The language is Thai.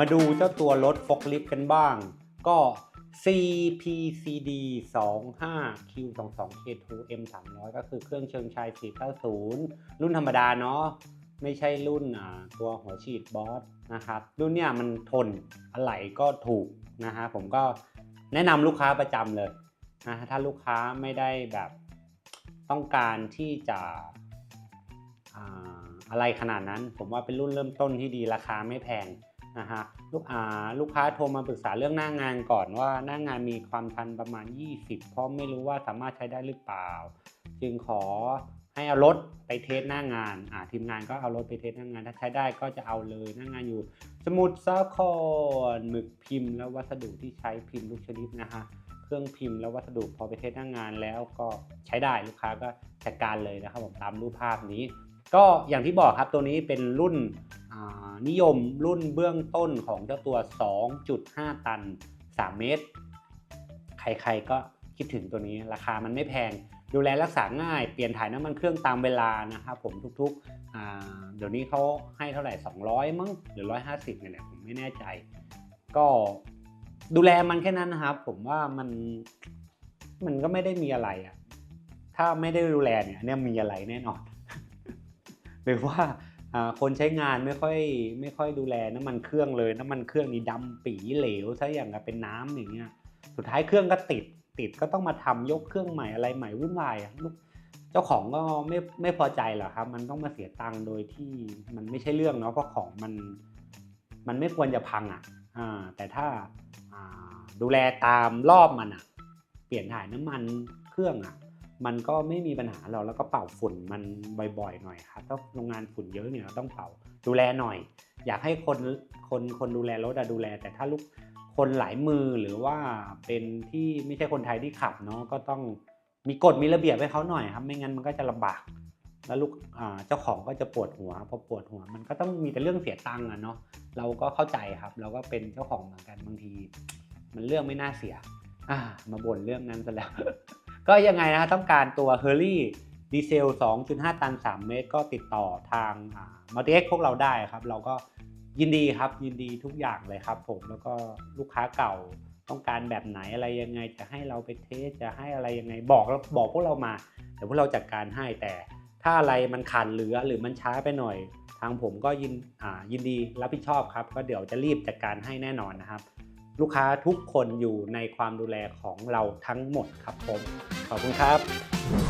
มาดูเจ้าตัวรถฟอกลิฟกันบ้าง ก็ CPCD 25 Q 2 2 K2 M 300 ก็คือเครื่องเชิงชาย 490 รุ่นธรรมดาเนาะไม่ใช่รุ่นตัวหัวฉีดบอสนะครับ รุ่นเนี้ยมันทนอะไหล่ก็ถูกนะฮะผมก็แนะนำลูกค้าประจำเลยนะถ้าลูกค้าไม่ได้แบบต้องการที่จะออะไรขนาดนั้น ผมว่าเป็นรุ่นเริ่มต้นที่ดีราคาไม่แพง นะฮะลูกอ่าลูกค้าโทรมาปรึกษาเรื่องหน้างานก่อนว่าหน้างานมีความทันประมาณ 20 เพราะไม่รู้ว่าสามารถใช้ได้หรือเปล่า จึงขอให้เอารถไปเทสหน้างานอ่าทีมงานก็เอารถไปเทสหน้างาน ถ้าใช้ได้ก็จะเอาเลยหน้างานอยู่ สมุดสาครหมึกพิมพ์ และวัสดุที่ใช้พิมพ์ทุกชนิดนะฮะเครื่องพิมพ์และวัสดุพอไปเทสหน้างานแล้วก็ใช้ได้ลูกค้าก็จัดการเลยนะครับผมตามรูปภาพนี้ ก็อย่างที่บอกครับตัวนี้เป็นรุ่น นิยมรุ่นเบื้องต้นของเจ้าตัว 2.5 ตัน 3 เมตร ใครๆก็คิดถึงตัวนี้ราคามันไม่แพง ดูแลรักษาง่าย เปลี่ยนถ่ายน้ำมันเครื่องตามเวลานะครับผมทุกๆ เดี๋ยวนี้เขาให้เท่าไหร่ 200 มั้งหรือ 150เนี่ยแหละผมไม่แน่ใจ ก็ดูแลมันแค่นั้นนะครับ ผมว่ามันมันก็ไม่ได้มีอะไรอะถ้าไม่ได้ดูแลเนี่ยเนี่ยมีอะไรแน่นอน หรือว่า คนใช้งานไม่ค่อยไม่ค่อยดูแลน้ำมันเครื่องเลยน้ำมันเครื่องนี่ดำปีเหลวซะอย่างกับเป็นน้ำอย่างเงี้ยสุดท้ายเครื่องก็ติดติดก็ต้องมาทำยกเครื่องใหม่อะไรใหม่วุ่นวายอะลูกเจ้าของก็ไม่ไม่พอใจหรอกครับ มันต้องมาเสียตังค์โดยที่มันไม่ใช่เรื่องเนาะเพราะของมันมันไม่ควรจะพังอะแต่ถ้าอ่าดูแลตามรอบมันอะ เปลี่ยนถ่ายน้ำมันเครื่องอะ มันก็ไม่มีปัญหาหรอกแล้วก็เป่าฝุ่นมันบ่อยๆ หน่อยครับถ้าโรงงานฝุ่นเยอะเนี่ยเราต้องเป่าดูแลหน่อย อยากให้คนคนคนดูแลรถอะดูแล แต่ถ้าลูกคนหลายมือหรือว่าเป็นที่ไม่ใช่คนไทยที่ขับเนาะก็ต้องมีกฎมีระเบียบให้เขาหน่อยครับ ไม่งั้นมันก็จะลำบาก แล้วลูกเจ้าของก็จะปวดหัวพอปวดหัว มันก็ต้องมีแต่เรื่องเสียตังค์อะเนาะเราก็เข้าใจครับ เราก็เป็นเจ้าของเหมือนกันบางที มันเรื่องไม่น่าเสียอ่ามาบ่นเรื่องนั้นซะแล้ว ก็ยังไงนะต้องการตัว h u r l y ดีเซล 2.5 ตัน 3 เมตร ก็ติดต่อทางมัลติเอ็กพวกเราได้ครับ เราก็ยินดีครับยินดีทุกอย่างเลยครับผมแล้วก็ลูกค้าเก่าต้องการแบบไหนอะไรยังไงจะให้เราไปเทสจะให้อะไรยังไงบอกบอกพวกเรามาเดี๋ยวพวกเราจัดการให้แต่ถ้าอะไรมันขาดเหลือหรือมันช้าไปหน่อย ทางผมก็ยินยินดีรับผิดชอบครับ ก็เดี๋ยวจะรีบจัดการให้แน่นอนนะครับ ลูกค้าทุกคนอยู่ในความดูแลของเราทั้งหมดครับผม ขอบคุณครับ